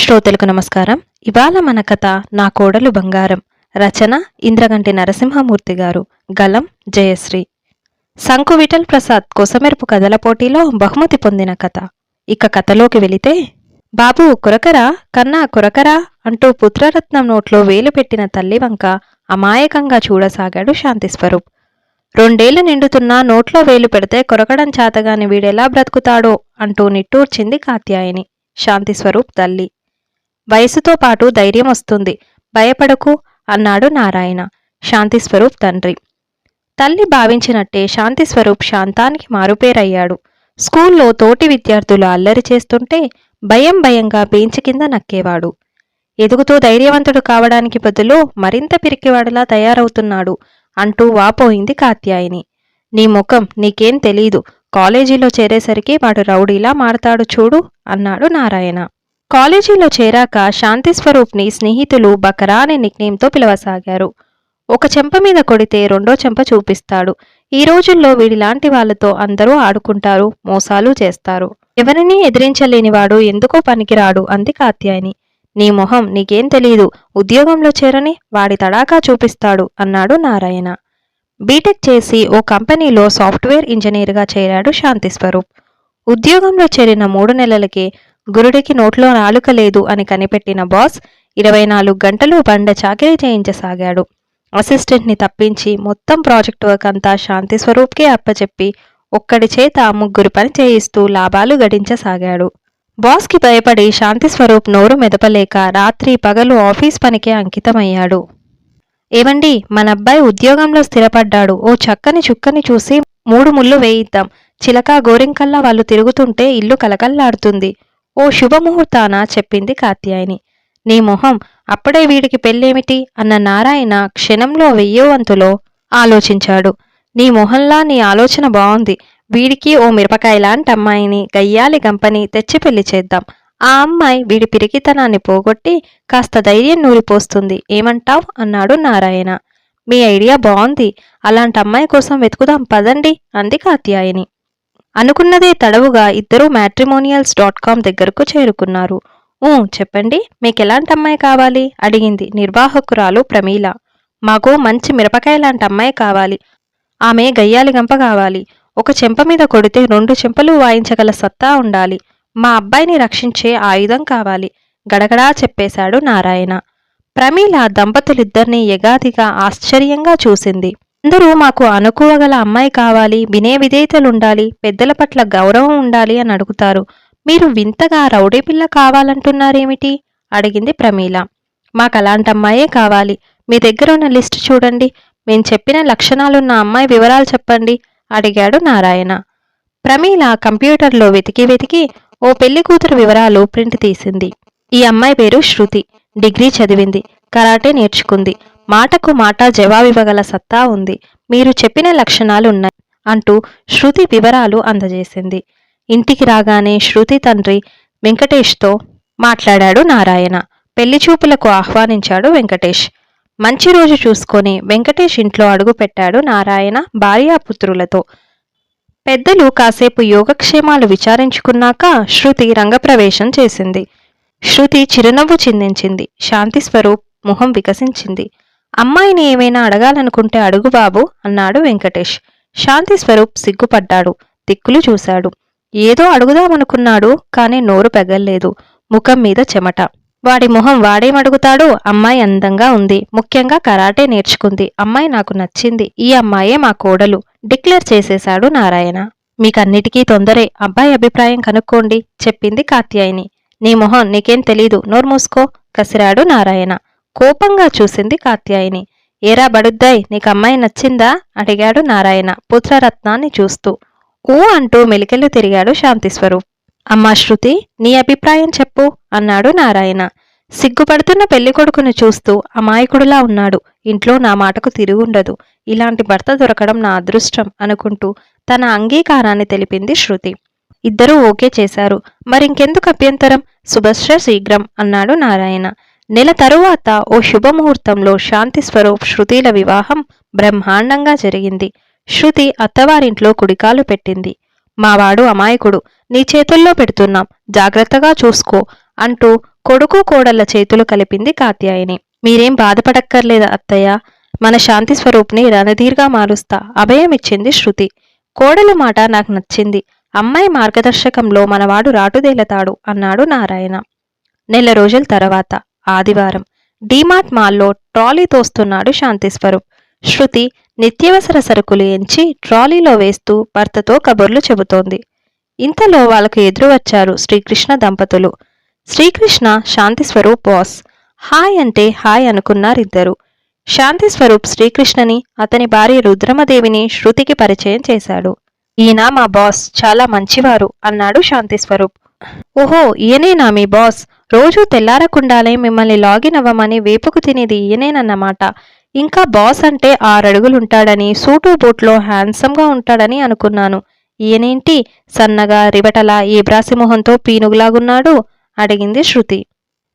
శ్రోతలకు నమస్కారం. ఇవాళ మన కథ నా కోడలు బంగారం. రచన ఇంద్రగంటి నరసింహమూర్తి గారు. గలం జయశ్రీ. శంకు విఠల్ ప్రసాద్ కొసమెరుపు కథల పోటీలో బహుమతి పొందిన కథ. ఇక కథలోకి వెళితే బాబు కురకరా కన్నా కురకరా అంటూ పుత్రరత్నం నోట్లో వేలు పెట్టిన తల్లి వంక అమాయకంగా చూడసాగాడు శాంతిస్వరూప్ రెండేళ్ళు నిండుతున్నా నోట్లో వేలు పెడితే కొరకడం చేతగాని వీడెలా బ్రతుకుతాడో అంటూ నిట్టూర్చింది కాత్యాయని. శాంతిస్వరూప్ తల్లి. వయసుతో పాటు ధైర్యం వస్తుంది. భయపడకు అన్నాడు నారాయణ. శాంతిస్వరూప్ తండ్రి. తల్లి భావించినట్టే శాంతిస్వరూప్ శాంతానికి మారుపేరయ్యాడు. స్కూల్లో తోటి విద్యార్థులు అల్లరి చేస్తుంటే భయం భయంగా బెంచ్ కింద నక్కేవాడు. ఎదుగుతూ ధైర్యవంతుడు కావడానికి బదులు మరింత పిరికివాడిలా తయారవుతున్నాడు అంటూ వాపోయింది కాత్యాయిని. నీ ముఖం నీకేం తెలీదు. కాలేజీలో చేరేసరికి వాడు రౌడీలా మారతాడు చూడు అన్నాడు నారాయణ. కాలేజీలో చేరాక శాంతి స్వరూప్ని స్నేహితులు బకరా అనే నిక్నేమ్తో పిలవసాగారు. ఒక చెంప మీద కొడితే రెండో చెంప చూపిస్తాడు. ఈ రోజుల్లో వీడిలాంటి వాళ్ళతో అందరూ ఆడుకుంటారు మోసాలు చేస్తారు. ఎవరినీ ఎదిరించలేనివాడు ఎందుకో పనికిరాడు అంది కాత్యాయని. నీ మొహం నీకేం తెలీదు ఉద్యోగంలో చేరని వాడి తడాకా చూపిస్తాడు అన్నాడు నారాయణ. బీటెక్ చేసి ఓ కంపెనీలో సాఫ్ట్వేర్ ఇంజనీర్గా చేరాడు శాంతి స్వరూప్. ఉద్యోగంలో చేరిన మూడు నెలలకే గురుడికి నోట్లో నాలుక లేదు అని కనిపెట్టిన బాస్ ఇరవై నాలుగు గంటలు బండ చాకరీ చేయించసాగాడు. అసిస్టెంట్ని తప్పించి మొత్తం ప్రాజెక్ట్ వర్క్ అంతా శాంతి స్వరూప్కే అప్పచెప్పి ఒక్కడి చేత ముగ్గురు పని చేయిస్తూ లాభాలు గడించసాగాడు. బాస్కి భయపడి శాంతి స్వరూప్ నోరు మెదపలేక రాత్రి పగలు ఆఫీస్ పనికే అంకితమయ్యాడు. ఏమండి మన అబ్బాయి ఉద్యోగంలో స్థిరపడ్డాడు. ఓ చక్కని చుక్కని చూసి మూడు ముళ్ళు వేయిద్దాం. చిలక గోరింకల్లా వాళ్ళు తిరుగుతుంటే ఇల్లు కలకల్లాడుతుంది. ఓ శుభముహూర్తాన చెప్పింది కాత్యాయని. నీ మొహం అప్పుడే వీడికి పెళ్ళేమిటి? అన్న నారాయణ క్షణంలో వెయ్యోవంతులో ఆలోచించాడు. నీ మొహంలా నీ ఆలోచన బాగుంది వీడికి ఓ మిరపకాయ లాంటి అమ్మాయిని గయ్యాలి గంపని తెచ్చి పెళ్ళి చేద్దాం. ఆ అమ్మాయి వీడి పిరికితనాన్ని పోగొట్టి కాస్త ధైర్యం నూరిపోస్తుంది. ఏమంటావ్? అన్నాడు నారాయణ. మీ ఐడియా బాగుంది అలాంటి అమ్మాయి కోసం వెతుకుదాం పదండి అంది కాత్యాయని. అనుకున్నదే తడవుగా ఇద్దరూ మ్యాట్రిమోనియల్స్ డాట్ కామ్ దగ్గరకు చేరుకున్నారు. ఊ చెప్పండి మీకు ఎలాంటి అమ్మాయి కావాలి? అడిగింది నిర్వాహకురాలు ప్రమీల. మాకు మంచి మిరపకాయ లాంటి అమ్మాయి కావాలి. ఆమె గయ్యాలి గంప కావాలి. ఒక చెంప మీద కొడితే రెండు చెంపలు వాయించగల సత్తా ఉండాలి. మా అబ్బాయిని రక్షించే ఆయుధం కావాలి. గడగడా చెప్పేశాడు నారాయణ. ప్రమీల దంపతులిద్దరినీ ఎగాదిగా ఆశ్చర్యంగా చూసింది. అందరూ మాకు అనుకోవగల అమ్మాయి కావాలి వినే విధేయతలుండాలి పెద్దల పట్ల గౌరవం ఉండాలి అని అడుగుతారు. మీరు వింతగా రౌడీ పిల్ల కావాలంటున్నారేమిటి? అడిగింది ప్రమీల. మాకు అలాంటి అమ్మాయే కావాలి. మీ దగ్గర ఉన్న లిస్ట్ చూడండి. మేం చెప్పిన లక్షణాలున్న అమ్మాయి వివరాలు చెప్పండి అడిగాడు నారాయణ. ప్రమీల కంప్యూటర్లో వెతికి వెతికి ఓ పెళ్ళి కూతురు వివరాలు ప్రింట్ తీసింది. ఈ అమ్మాయి పేరు శృతి. డిగ్రీ చదివింది. కరాటే నేర్చుకుంది. మాటకు మాట జవాబివ్వగల సత్తా ఉంది. మీరు చెప్పిన లక్షణాలు ఉన్నాయి అంటూ శృతి వివరాలు అందజేసింది. ఇంటికి రాగానే శృతి తండ్రి వెంకటేష్తో మాట్లాడాడు నారాయణ. పెళ్ళి చూపులకు ఆహ్వానించాడు వెంకటేష్. మంచి రోజు చూసుకొని వెంకటేష్ ఇంట్లో అడుగుపెట్టాడు నారాయణ భార్యాపుత్రులతో పెద్దలు కాసేపు యోగక్షేమాలు విచారించుకున్నాక శృతి రంగప్రవేశం చేసింది. శృతి చిరునవ్వు చిందించింది. శాంతి స్వరూప్ ముఖం వికసించింది. అమ్మాయిని ఏమైనా అడగాలనుకుంటే అడుగు బాబు అన్నాడు వెంకటేష్. శాంతి స్వరూప్ సిగ్గుపడ్డాడు. దిక్కులు చూశాడు. ఏదో అడుగుదామనుకున్నాడు కానీ నోరు పెగల్లేదు. ముఖం మీద చెమట. వాడి మొహం వాడేమడుగుతాడు అమ్మాయి అందంగా ఉంది. ముఖ్యంగా కరాటే నేర్చుకుంది. అమ్మాయి నాకు నచ్చింది. ఈ అమ్మాయే మా కోడలు. డిక్లేర్ చేసేశాడు నారాయణ. మీకన్నిటికీ తొందరే. అబ్బాయి అభిప్రాయం కనుక్కోండి చెప్పింది కాత్యాయిని. నీ మొహం నీకేం తెలీదు. నోరు మూసుకో కసిరాడు నారాయణ. కోపంగా చూసింది కాత్యాయిని. ఏరా బడుద్దాయ్ నీకు అమ్మాయి నచ్చిందా? అడిగాడు నారాయణ పుత్రరత్నాన్ని చూస్తూ. ఊ అంటూ మెలికెళ్ళు తిరిగాడు శాంతిస్వరూప్. అమ్మా శృతి నీ అభిప్రాయం చెప్పు అన్నాడు నారాయణ. సిగ్గుపడుతున్న పెళ్ళికొడుకును చూస్తూ అమాయకుడులా ఉన్నాడు. ఇంట్లో నా మాటకు తిరుగుండదు. ఇలాంటి భర్త దొరకడం నా అదృష్టం అనుకుంటూ తన అంగీకారాన్ని తెలిపింది శృతి. ఇద్దరూ ఓకే చేశారు. మరింకెందుకు అభ్యంతరం? శుభశ్ర శీఘ్రం అన్నాడు నారాయణ. నెల తరువాత ఓ శుభముహూర్తంలో శాంతి స్వరూప్ శృతిల వివాహం బ్రహ్మాండంగా జరిగింది. శృతి అత్తవారింట్లో కుడికాలు పెట్టింది. మావాడు అమాయకుడు నీ చేతుల్లో పెడుతున్నాం జాగ్రత్తగా చూసుకో అంటూ కొడుకు కోడళ్ళ చేతులు కలిపింది కాత్యాయని. మీరేం బాధపడక్కర్లేదు అత్తయ్య మన శాంతి స్వరూప్ని రణధీర్గా మారుస్తా అభయమిచ్చింది శృతి. కోడల మాట నాకు నచ్చింది అమ్మాయి మార్గదర్శకంలో మనవాడు రాటుదేలతాడు అన్నాడు నారాయణ. నెల రోజుల తర్వాత ఆదివారం. డీమార్ట్ మాల్లో ట్రాలీ తోస్తున్నాడు శాంతి స్వరూప్ శృతి నిత్యవసర సరుకులు ఎంచి ట్రాలీలో వేస్తూ భర్తతో కబుర్లు చెబుతోంది. ఇంతలో వాళ్ళకు ఎదురు వచ్చారు శ్రీకృష్ణ దంపతులు. శ్రీకృష్ణ శాంతి స్వరూప్ బాస్. హాయ్ అంటే హాయ్ అనుకున్నారిద్దరు. శాంతి స్వరూప్ శ్రీకృష్ణని అతని భార్య రుద్రమదేవిని శృతికి పరిచయం చేశాడు. ఈయన మా బాస్ చాలా మంచివారు అన్నాడు శాంతి స్వరూప్ ఓహో ఈయనేనా మీ బాస్? రోజూ తెల్లారకుండాలే మిమ్మల్ని లాగిన్ అవ్వమని వేపుకు తినేది ఈయనేనన్నమాట. ఇంకా బాస్ అంటే ఆరడుగులుంటాడని సూటు బూట్లో హ్యాండ్సమ్గా ఉంటాడని అనుకున్నాను. ఈయనేంటి? సన్నగా రివటలా ఏబ్రాసి మొహంతో పీనుగులాగున్నాడు? అడిగింది శృతి.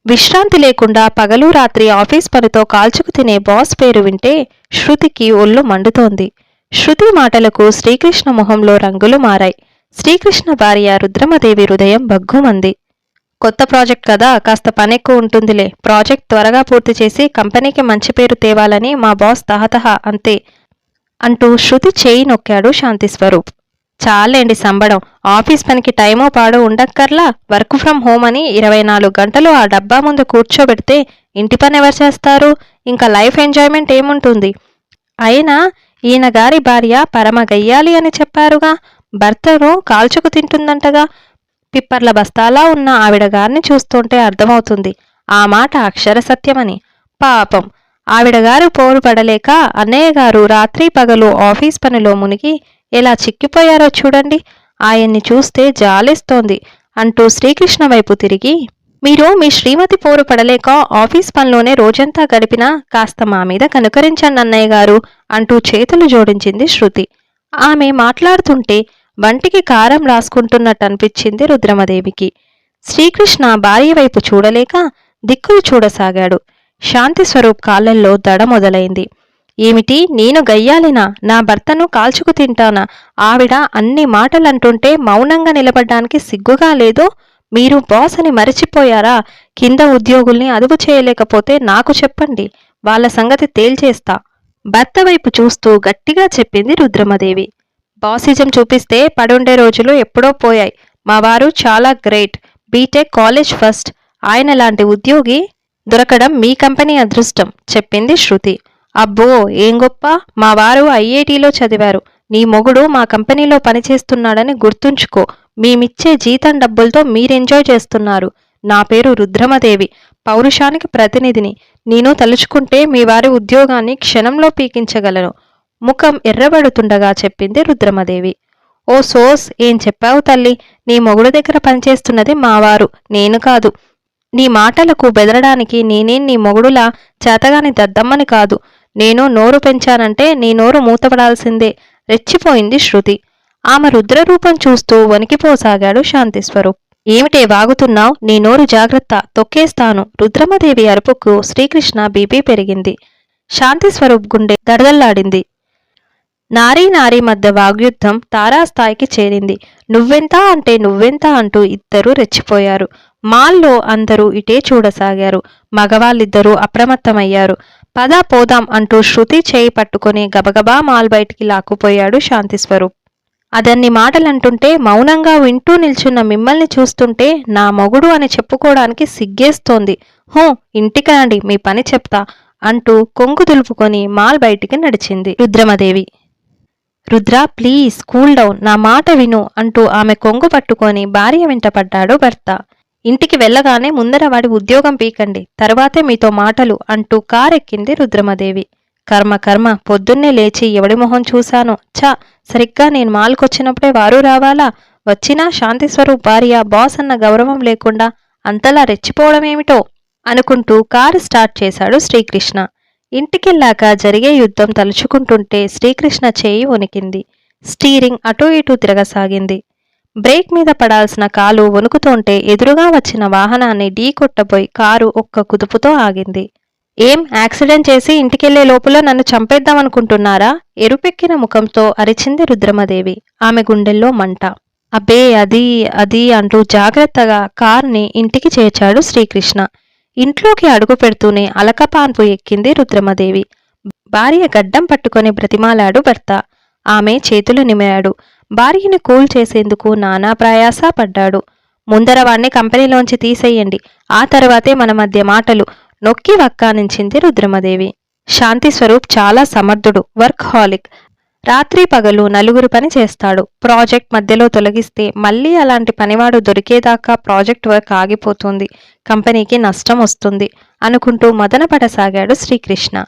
విశ్రాంతి లేకుండా పగలు రాత్రి ఆఫీస్ పనితో కాల్చుకు తినే బాస్ పేరు వింటే శృతికి ఒళ్ళు మండుతోంది. శృతి మాటలకు శ్రీకృష్ణ మొహంలో రంగులు మారాయి. శ్రీకృష్ణ భార్య రుద్రమదేవి హృదయం బగ్గుమంది కొత్త ప్రాజెక్ట్ కదా కాస్త పని ఎక్కువ ఉంటుందిలే. ప్రాజెక్ట్ త్వరగా పూర్తి చేసి కంపెనీకి మంచి పేరు తేవాలని మా బాస్ తహతహ అంతే. అంటూ శృతి చేయి నొక్కాడు శాంతి స్వరూప్ చాలేండి సంబడం ఆఫీస్ పనికి టైమో పాడో ఉండక్కర్లా వర్క్ ఫ్రమ్ హోమ్ అని ఇరవై నాలుగు గంటలు ఆ డబ్బా ముందు కూర్చోబెడితే ఇంటి పని ఎవరు చేస్తారు? ఇంకా లైఫ్ ఎంజాయ్మెంట్ ఏముంటుంది? అయినా ఈయన గారి భార్య పరమ గయ్యాలి అని చెప్పారుగా భర్తను కాల్చుకు తింటుందంటగా. పిప్పర్ల బస్తాలా ఉన్న ఆవిడగారిని చూస్తుంటే అర్థమవుతుంది. ఆ మాట అక్షర సత్యమని. పాపం. ఆవిడగారు పోరు పడలేక అన్నయ్య గారు రాత్రి పగలు ఆఫీస్ పనిలో మునిగి ఎలా చిక్కిపోయారో చూడండి. ఆయన్ని చూస్తే జాలేస్తోంది. అంటూ శ్రీకృష్ణ వైపు తిరిగి మీరు మీ శ్రీమతి పోరు పడలేక ఆఫీస్ పనిలోనే రోజంతా గడిపినా కాస్త మా మీద కనుకరించండి అన్నయ్య గారు అంటూ చేతులు జోడించింది శృతి. ఆమె మాట్లాడుతుంటే వంటికి కారం రాసుకుంటున్నట్టు అనిపించింది రుద్రమదేవికి. శ్రీకృష్ణ భార్య వైపు చూడలేక దిక్కులు చూడసాగాడు. శాంతి స్వరూప్ కాళ్ళల్లో దడ మొదలైంది. ఏమిటి? నేను గయ్యాలినా? నా భర్తను కాల్చుకు తింటానా? ఆవిడ అన్ని మాటలంటుంటే మౌనంగా నిలబడ్డానికి సిగ్గుగా లేదో? మీరు బాస్ అని మరచిపోయారా? కింద ఉద్యోగుల్ని అదుపు చేయలేకపోతే నాకు చెప్పండి. వాళ్ళ సంగతి తేల్చేస్తా. భర్త వైపు చూస్తూ గట్టిగా చెప్పింది రుద్రమదేవి. బాసిజం చూపిస్తే పడుండే రోజులు ఎప్పుడో పోయాయి. మా వారు చాలా గ్రేట్. BTech college first. ఆయన లాంటి ఉద్యోగి దొరకడం మీ కంపెనీ అదృష్టం చెప్పింది శృతి. అబ్బో ఏం గొప్ప! మా వారు ఐఐటిలో చదివారు. నీ మొగుడు మా కంపెనీలో పనిచేస్తున్నాడని గుర్తుంచుకో. మేమిచ్చే జీతం డబ్బులతో మీరెంజాయ్ చేస్తున్నారు. నా పేరు రుద్రమదేవి. పౌరుషానికి ప్రతినిధిని. నేను తలుచుకుంటే మీ వారి ఉద్యోగాన్ని క్షణంలో పీకించగలను. ముఖం ఎర్రబడుతుండగా చెప్పింది రుద్రమదేవి. ఓ సోస్ ఏం చెప్పావు తల్లి? నీ మొగుడు దగ్గర పనిచేస్తున్నది మావారు నేను కాదు. నీ మాటలకు బెదరడానికి నేనేం నీ మొగుడులా చేతగాని దద్దమ్మని కాదు. నేను నోరు పెంచానంటే నీ నోరు మూతపడాల్సిందే రెచ్చిపోయింది శృతి. ఆమె రుద్రరూపం చూస్తూ వణికిపోసాగాడు శాంతిస్వరూప్. ఏమిటే వాగుతున్నావు? నీ నోరు జాగ్రత్త తొక్కేస్తాను. రుద్రమదేవి అరుపుకు శ్రీకృష్ణ బీపీ పెరిగింది. శాంతిస్వరూప్ గుండె దడదల్లాడింది. నారీ నారీ మధ్య వాగ్యుద్ధం తారాస్థాయికి చేరింది. నువ్వెంత అంటే నువ్వెంత అంటూ ఇద్దరూ రెచ్చిపోయారు. మాల్లో అందరూ ఇటే చూడసాగారు. మగవాళ్ళిద్దరూ అప్రమత్తమయ్యారు. పద పోదాం అంటూ శృతి చేయి పట్టుకుని గబగబా మాల్ బయటికి లాక్కుపోయాడు శాంతిస్వరూప్. అదన్ని మాటలంటుంటే మౌనంగా వింటూ నిల్చున్న మిమ్మల్ని చూస్తుంటే నా మొగుడు అని చెప్పుకోవడానికి సిగ్గేస్తోంది. హో ఇంటికి మీ పని చెప్తా అంటూ కొంగు దులుపుకొని మాల్ బయటికి నడిచింది Rudramadevi. Rudra please cool down. నా మాట విను అంటూ ఆమె కొంగు పట్టుకొని భార్య వెంట పడ్డాడు భర్త. ఇంటికి వెళ్ళగానే ముందర వాడి ఉద్యోగం పీకండి తర్వాతే మీతో మాటలు అంటూ కారెక్కింది రుద్రమదేవి. కర్మ కర్మ పొద్దున్నే లేచి ఎవడి మొహం చూశాను? ఛా సరిగ్గా నేను మాల్కొచ్చినప్పుడే వారు రావాలా? వచ్చినా శాంతి స్వరూప్ భార్య బాస్ అన్న గౌరవం లేకుండా అంతలా రెచ్చిపోవడమేమిటో? అనుకుంటూ కారు స్టార్ట్ చేశాడు శ్రీకృష్ణ. ఇంటికెళ్ళాక జరిగే యుద్ధం తలుచుకుంటుంటే శ్రీకృష్ణ చేయి వణికింది. స్టీరింగ్ అటూ ఇటూ తిరగసాగింది. బ్రేక్ మీద పడాల్సిన కాలు వణుకుతుంటే ఎదురుగా వచ్చిన వాహనాన్ని ఢీ కొట్టబోయి కారు ఒక్క కుదుపుతో ఆగింది. ఏం యాక్సిడెంట్ చేసి ఇంటికెళ్ళే లోపల నన్ను చంపేద్దామనుకుంటున్నారా? ఎరుపెక్కిన ముఖంతో అరిచింది రుద్రమదేవి. ఆమె గుండెల్లో మంట. అబ్బే అది అది అంటూ జాగ్రత్తగా కార్ని ఇంటికి చేర్చాడు శ్రీకృష్ణ. ఇంట్లోకి అడుగు పెడుతూనే అలకపాన్పు ఎక్కింది రుద్రమదేవి. భార్య గడ్డం పట్టుకొని బ్రతిమాలాడు భర్త. ఆమె చేతులు నిమిరాడు భార్యని కూల్ చేసేందుకు నానా ప్రయాస పడ్డాడు. ముందర వాణ్ణి కంపెనీలోంచి తీసేయండి. ఆ తర్వాతే మన మధ్య మాటలు. నొక్కి వక్కానించింది రుద్రమదేవి. శాంతి స్వరూప్ చాలా సమర్థుడు వర్క్ హాలిక్ రాత్రి పగలు నలుగురు పని చేస్తాడు. ప్రాజెక్ట్ మధ్యలో తొలగిస్తే మళ్ళీ అలాంటి పనివాడు దొరికేదాకా ప్రాజెక్ట్ వర్క్ ఆగిపోతుంది. కంపెనీకి నష్టం వస్తుంది అనుకుంటూ మదనపడసాగాడు శ్రీకృష్ణ.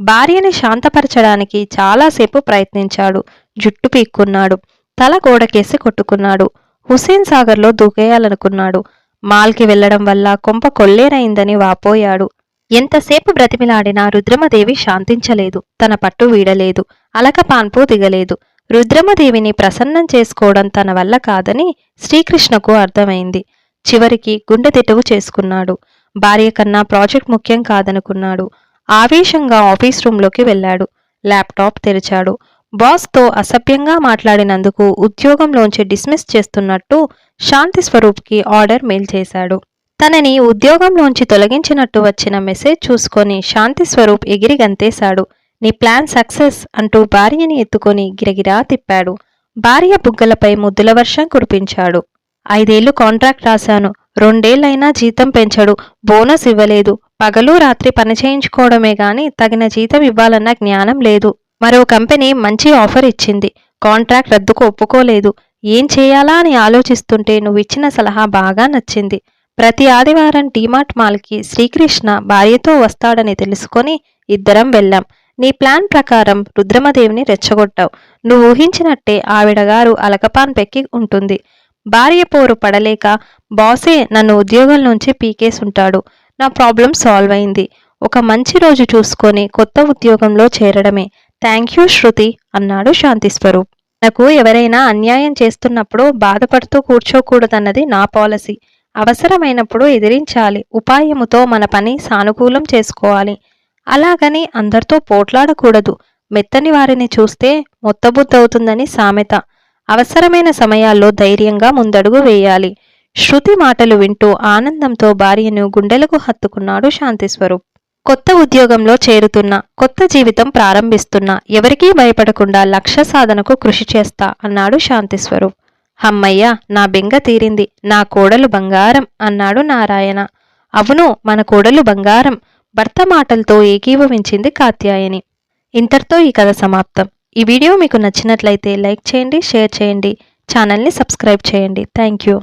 భార్యని శాంతపరచడానికి చాలాసేపు ప్రయత్నించాడు. జుట్టు పీక్కున్నాడు. తల గోడకేసి కొట్టుకున్నాడు. హుస్సేన్ సాగర్లో దూకేయాలనుకున్నాడు. మాల్కి వెళ్ళడం వల్ల కొంప కొల్లేరైందని వాపోయాడు. ఎంతసేపు బ్రతిమిలాడినా రుద్రమదేవి శాంతించలేదు. తన పట్టు వీడలేదు. అలకపాన్పు దిగలేదు. రుద్రమదేవిని ప్రసన్నం చేసుకోవడం తన వల్ల కాదని శ్రీకృష్ణకు అర్థమైంది. చివరికి గుండె తిట్టువు చేసుకున్నాడు. భార్య కన్నా ప్రాజెక్ట్ ముఖ్యం కాదనుకున్నాడు. ఆవేశంగా ఆఫీస్ రూంలోకి వెళ్ళాడు. ల్యాప్టాప్ తెరిచాడు. బాస్తో అసభ్యంగా మాట్లాడినందుకు ఉద్యోగంలోంచి డిస్మిస్ చేస్తున్నట్టు శాంతి స్వరూప్కి ఆర్డర్ మెయిల్ చేశాడు. తనని ఉద్యోగంలోంచి తొలగించినట్టు వచ్చిన మెసేజ్ చూసుకొని శాంతి స్వరూప్ ఎగిరి గంతేశాడు నీ ప్లాన్ సక్సెస్ అంటూ భార్యని ఎత్తుకొని గిరగిరా తిప్పాడు. భార్య బుగ్గలపై ముద్దుల వర్షం కురిపించాడు. ఐదేళ్ళు కాంట్రాక్ట్ రాశాను. రెండేళ్ళైనా జీతం పెంచడు. బోనస్ ఇవ్వలేదు. పగలు రాత్రి పని చేయించుకోవడమే గాని తగిన జీతం ఇవ్వాలన్న జ్ఞానం లేదు. మరో కంపెనీ మంచి ఆఫర్ ఇచ్చింది. కాంట్రాక్ట్ రద్దుకు ఒప్పుకోలేదు. ఏం చేయాలా అని ఆలోచిస్తుంటే నువ్వు ఇచ్చిన సలహా బాగా నచ్చింది. ప్రతి ఆదివారం డీమార్ట్ మాల్కి శ్రీకృష్ణ భార్యతో వస్తాడని తెలుసుకొని ఇద్దరం వెళ్ళాం. నీ ప్లాన్ ప్రకారం రుద్రమదేవిని రెచ్చగొట్టావు. నువ్వు ఊహించినట్టే ఆవిడగారు అలకపాన్ పెక్కి ఉంటుంది. భార్య పోరు పడలేక బాసే నన్ను ఉద్యోగం నుంచి పీకేసుంటాడు. నా ప్రాబ్లం సాల్వ్ అయింది. ఒక మంచి రోజు చూసుకొని కొత్త ఉద్యోగంలో చేరడమే. థ్యాంక్ యూ శృతి అన్నాడు శాంతి స్వరూప్ నాకు ఎవరైనా అన్యాయం చేస్తున్నప్పుడు బాధపడుతూ కూర్చోకూడదన్నది నా పాలసీ. అవసరమైనప్పుడు ఎదిరించాలి. ఉపాయముతో మన పని సానుకూలం చేసుకోవాలి. అలాగని అందరితో పోట్లాడకూడదు. మెత్తని వారిని చూస్తే మొత్తబుద్ధవుతుందని సామెత. అవసరమైన సమయాల్లో ధైర్యంగా ముందడుగు వేయాలి. శృతి మాటలు వింటూ ఆనందంతో భార్యను గుండెలకు హత్తుకున్నాడు శాంతిస్వరూప్. కొత్త ఉద్యోగంలో చేరుతున్నా కొత్త జీవితం ప్రారంభిస్తున్నా ఎవరికీ భయపడకుండా లక్ష్య సాధనకు కృషి చేస్తా అన్నాడు శాంతిస్వరూప్. హమ్మయ్య నా బెంగ తీరింది. నా కోడలు బంగారం అన్నాడు నారాయణ. అవును మన కోడలు బంగారం. భర్త మాటలతో ఏకీభవించింది కాత్యాయని. ఇంతటితో ఈ కథ సమాప్తం. ఈ వీడియో మీకు నచ్చినట్లయితే లైక్ చేయండి షేర్ చేయండి ఛానల్ని సబ్స్క్రైబ్ చేయండి. Thank you.